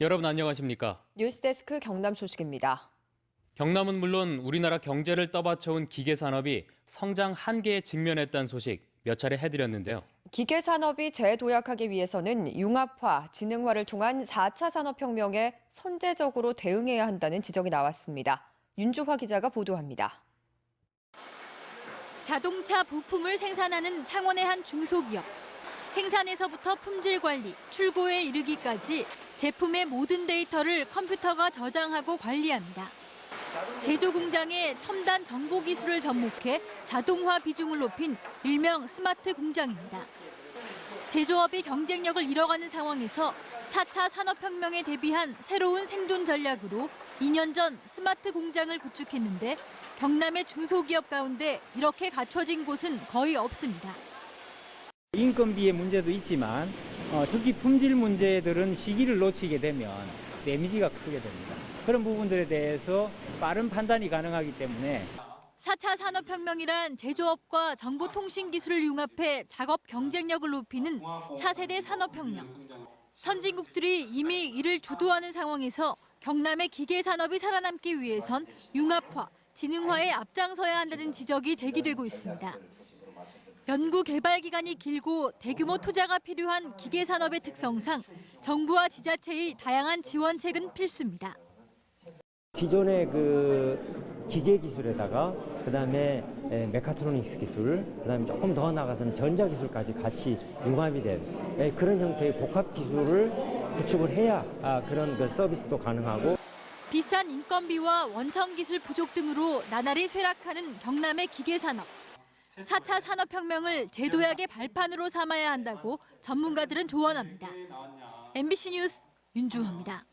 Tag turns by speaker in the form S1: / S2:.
S1: 여러분 안녕하십니까?
S2: 뉴스데스크 경남 소식입니다.
S1: 경남은 물론 우리나라 경제를 떠받쳐온 기계 산업이 성장 한계에 직면했다는 소식 몇 차례 해드렸는데요.
S2: 기계 산업이 재도약하기 위해서는 융합화, 지능화를 통한 4차 산업혁명에 선제적으로 대응해야 한다는 지적이 나왔습니다. 윤주화 기자가 보도합니다.
S3: 자동차 부품을 생산하는 창원의 한 중소기업. 생산에서부터 품질 관리, 출고에 이르기까지 제품의 모든 데이터를 컴퓨터가 저장하고 관리합니다. 제조 공장의 첨단 정보 기술을 접목해 자동화 비중을 높인 일명 스마트 공장입니다. 제조업이 경쟁력을 잃어가는 상황에서 4차 산업혁명에 대비한 새로운 생존 전략으로 2년 전 스마트 공장을 구축했는데 경남의 중소기업 가운데 이렇게 갖춰진 곳은 거의 없습니다.
S4: 인건비의 문제도 있지만 어, 특히 품질 문제들은 시기를 놓치게 되면 데미지가 크게 됩니다. 그런 부분들에 대해서 빠른 판단이 가능하기 때문에
S3: 4차 산업혁명이란 제조업과 정보통신 기술을 융합해 작업 경쟁력을 높이는 차세대 산업혁명. 선진국들이 이미 이를 주도하는 상황에서 경남의 기계 산업이 살아남기 위해선 융합화, 지능화에 앞장서야 한다는 지적이 제기되고 있습니다. 연구 개발 기간이 길고 대규모 투자가 필요한 기계 산업의 특성상 정부와 지자체의 다양한 지원책은 필수입니다.
S5: 기존의 그 기계 기술에다가 그다음에 에, 메카트로닉스 기술, 그다음에 조금 더 나가서는 전자 기술까지 같이 융합이 된 에, 그런 형태의 복합 기술을 구축을 해야 아, 그런 그 서비스도 가능하고
S3: 비싼 인건비와 원천 기술 부족 등으로 나날이 쇠락하는 경남의 기계 산업. 4차 산업혁명을 제도약의 발판으로 삼아야 한다고 전문가들은 조언합니다. MBC 뉴스 윤주호입니다.